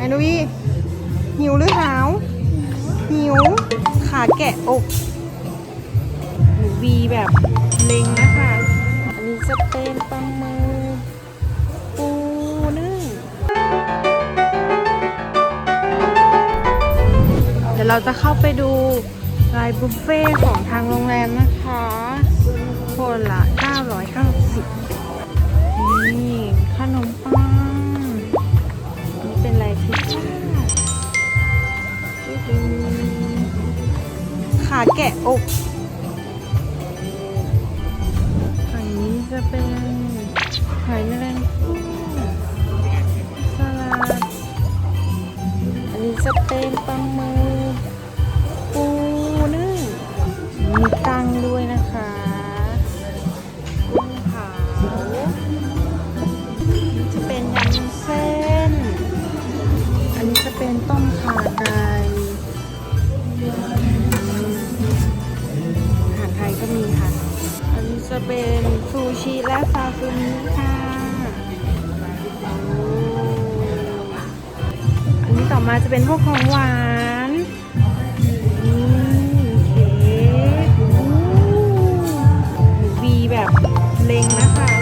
ไอ้นุ้ยหิวหรือหาว หิว ขาแกะอกหนูวีแบบเล็งนะคะ อันนี้จะเป็นปลาหมึกปูนึ่งเดี๋ยวเราจะเข้าไปดูรายบุฟเฟ่ของทางโรงแรมนะคะ คนละ แกะอกฝั่งนี้จะเป็นหอยแมลงภู่สลัด อันนี้จะเป็นปลาหมึกปูนึ่งมีตั้งด้วยนะคะกุ้งเผาอันนี้จะเป็นยำเส้น อันนี้จะเป็นต้มข่า จะเป็นซูชิและซาซิมิค่ะอันนี้ต่อมาจะเป็นพวกของหวานนี่เค้กวีแบบเล็งนะคะ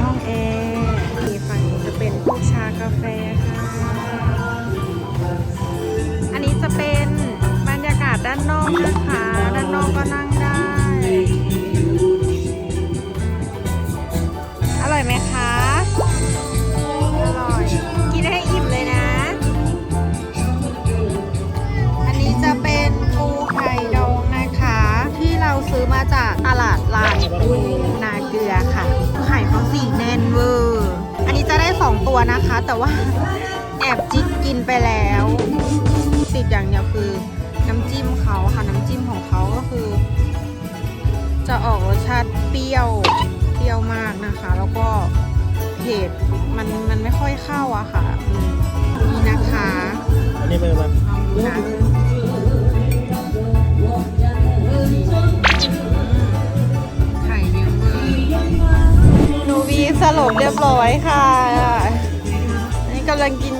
ห้องแอร์นี่ฝั่งนี้จะเป็นพวกชากาแฟค่ะ อันนี้จะเป็นบรรยากาศด้านนอกนะคะ ด้านนอกก็นั่งได้ อร่อยไหมคะ อร่อย กินให้อิ่มเลยนะ อันนี้จะเป็นปูไข่ดองนะคะ ที่เราซื้อมาจากตลาดลานปูนาเกลือค่ะ สีแน่นเวอร์ อันนี้จะได้ 2 ตัวนะคะ แต่ว่าแอบจิกกินไปแล้ว ติดอย่างเดียวคือน้ำจิ้มเขาค่ะ น้ำจิ้มของเขาก็คือ จะออกรสชาติเปรี้ยว เปรี้ยวมากนะคะ แล้วก็เผ็ด มันมันไม่ค่อยเข้าอะค่ะอืมนี่นะคะ อันนี้เป็นแบบ เรียบร้อยค่ะ นี่กำลังกิน